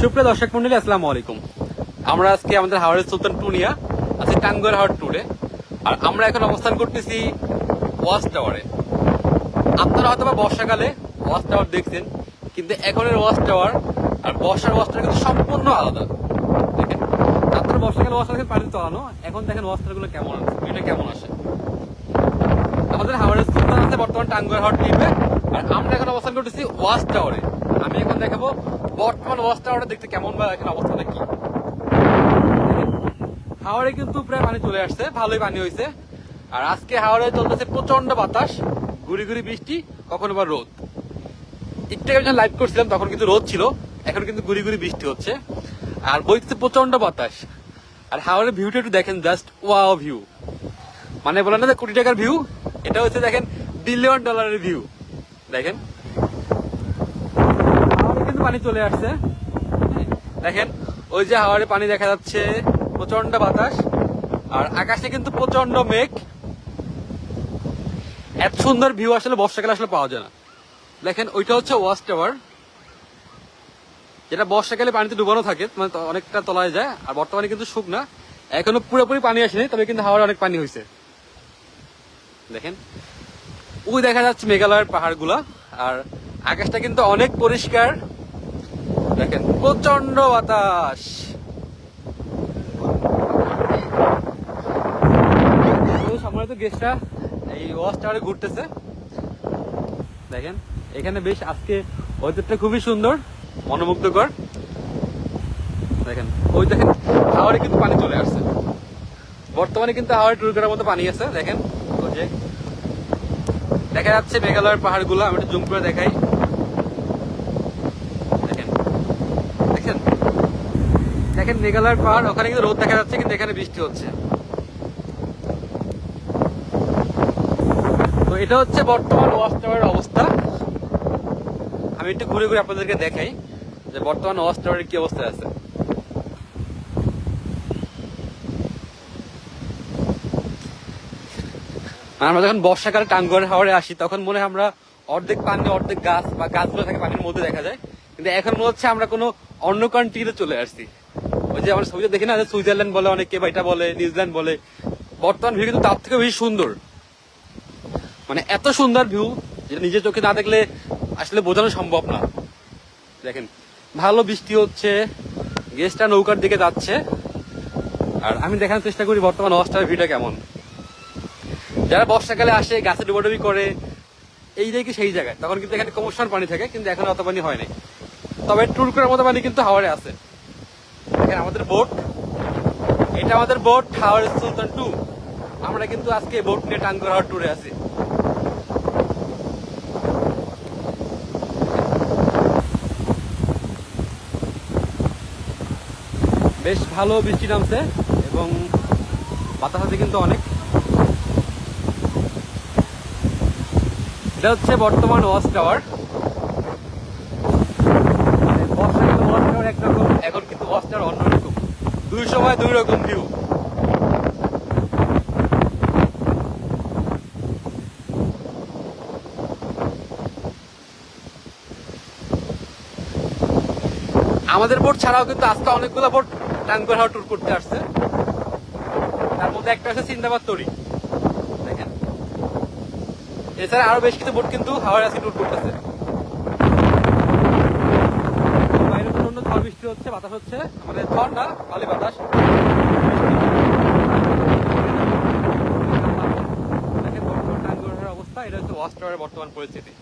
সুপ্রিয় দর্শক মন্ডলী, আসসালামু আলাইকুম। আমরা আজকে আমাদের হাওড়ের সুলতান টুনিয়া আজকে টাঙ্গুয়ার হাওড় ট্যুরে আর আমরা এখন অবস্থান করতেছি ওয়াচ টাওয়ারে। আপনারা হয়তো বা বর্ষাকালে ওয়াচ টাওয়ার দেখছেন, কিন্তু এখনের ওয়াচ টাওয়ার আর বর্ষার ওয়াচ টাওয়ার কিন্তু সম্পূর্ণ আলাদা। দেখেন আপনারা বর্ষাকালে ওয়াচ টাওয়ার পানিতে চালানো এখন দেখেন ওয়াচ টাওয়ারগুলো কেমন আছে এটা কেমন আসে। আমাদের হাওড়ের সুলতান আছে বর্তমান টাঙ্গুয়ার হাওড় টিমে আর আমরা এখন অবস্থান করতেছি ওয়াচ টাওয়ারে। আমি এখন দেখাবো বর্তমান ওয়াচ টাওয়ারটা দেখতে কেমন বা এখন অবস্থাটা কি হাওড়ে কিন্তু প্রায় পানি চলে আসছে, ভালোই পানি হয়েছে আর আজকে হাওড়ে চলতেছে প্রচণ্ড বাতাস গুড়ি গুড়ি বৃষ্টি, কখনো বা রোদ। একটু যখন লাইভ করছিলাম, তখন কিন্তু রোদ ছিল, এখন কিন্তু গুড়ি গুড়ি বৃষ্টি হচ্ছে। আর বইতে প্রচণ্ড বাতাস। আর হাওড়ের ভিউটা একটু দেখেন জাস্ট ওয়াও ভিউ মানে বলেন না যে কোটি টাকার ভিউ এটা হচ্ছে দেখেন বিলিয়ন ডলারের ভিউ দেখেন। কিন্তু পানি চলে আসছে। দেখেন ওই যে হাওয়ারে পানি দেখা যাচ্ছে প্রচণ্ড বাতাস আর আকাশে কিন্তু প্রচণ্ড মেঘ। এত সুন্দর ভিউ আসলে বর্ষাকালে আসলে পাওয়া যায় না। দেখেন ওইটা হচ্ছে ওয়াচ টাওয়ার। যেটা বর্ষাকালে পানিতে ডুবানো থাকে মানে অনেকটা তলায় যায় আর বর্তমানে কিন্তু শুকনা। এখনও পুরোপুরি পানি আসেনি তবে কিন্তু হাওয়ার অনেক পানি হয়েছে দেখেন ওই দেখা যাচ্ছে মেঘালয়ের পাহাড়গুলা, আর আকাশটা কিন্তু অনেক পরিষ্কার। দেখেন প্রচণ্ড বাতাস। সম্মানিত গেস্টরা এই ওয়াচ ঘুরতেছে। দেখেন, এখানে বেশ আজকে ওয়েদারটা খুবই সুন্দর, মনোমুগ্ধকর। দেখেন, ওই দেখেন হাওয়ারে কিন্তু পানি চলে আসছে। বর্তমানে কিন্তু হাওয়ারে টুর করার মতো পানি আছে, দেখেন, ওই যে দেখা যাচ্ছে মেঘালয়ের পাহাড়গুলো, আমি একটু জুম করে দেখাই। দেখেন। দেখেন? মেঘালয়ের পাহাড়, ওখানে কিন্তু রোদ দেখা যাচ্ছে, কিন্তু এখানে বৃষ্টি হচ্ছে। তো এটা হচ্ছে বর্তমান ওয়াচ টাওয়ারের অবস্থা। আমি একটু ঘুরে ঘুরে আপনাদেরকে দেখাই যে বর্তমান ওয়াচ কি অবস্থা আছে। আমরা যখন বর্ষাকালে টাঙ্গুয়ার হাওড়ে আসি, তখন মনে হয় আমরা অর্ধেক পানি, অর্ধেক গাছ বা গাছগুলো থাকে পানির মধ্যে দেখা যায়। কিন্তু এখন মনে হচ্ছে আমরা কোনো অন্য কান্ট্রিতে চলে আসছি। ওই যে আমরা ছবিতে দেখি না সুইজারল্যান্ড বলে অনেকে বা এটা বলে, নিউজিল্যান্ড বলে। বর্তমান ভিউ কিন্তু তার থেকে বেশি সুন্দর। মানে এত সুন্দর ভিউ যেটা নিজের চোখে না দেখলে আসলে বোঝানো সম্ভব না। দেখেন, ভালো বৃষ্টি হচ্ছে গেস্টটা নৌকার দিকে যাচ্ছে। আর আমি দেখানোর চেষ্টা করি বর্তমান অস্টার ভিউটা কেমন। যারা বর্ষাকালে আসে, গাছে ডুবাডুবি করে, এই জায়গায় সেই জায়গায়। তখন কিন্তু এখানে কমর্শাল পানি থাকে, কিন্তু এখন অত পানি হয় নাই। তবে ট্যুর করার মতো পানি কিন্তু হাওয়ারে আছে। দেখেন, আমাদের বোট, এটা আমাদের বোট, হাওয়ার সুলতান টু। আমরা কিন্তু আজকে বোট নিয়ে টাঙ্গুর হাওয়ার ট্যুরে আছি। বেশ ভালো বৃষ্টি নামছে, এবং বাতাস আছে কিন্তু অনেক। এটা হচ্ছে বর্তমান ওয়াচ টাওয়ার। একরকম এখন কিন্তু টাওয়ার দুই সময় দুই রকম ভিউ আমাদের বোর্ড ছাড়াও কিন্তু আজকে অনেকগুলো বোট টাঙ্গুয়ার হাওয়া ট্যুর করতে আসছে। তার মধ্যে একটা আছে সিন্দাবাদ তরি এছাড়া আরও বেশ কিছু বোট কিন্তু হাওয়ার আজকে টুট করতেছে। বাইরে প্রচণ্ড ঝড় বৃষ্টি হচ্ছে, বাতাস হচ্ছে মানে ঝড় না ভালো বাতাস। অবস্থা, এটা হচ্ছে ওয়াস্টারের বর্তমান পরিস্থিতি।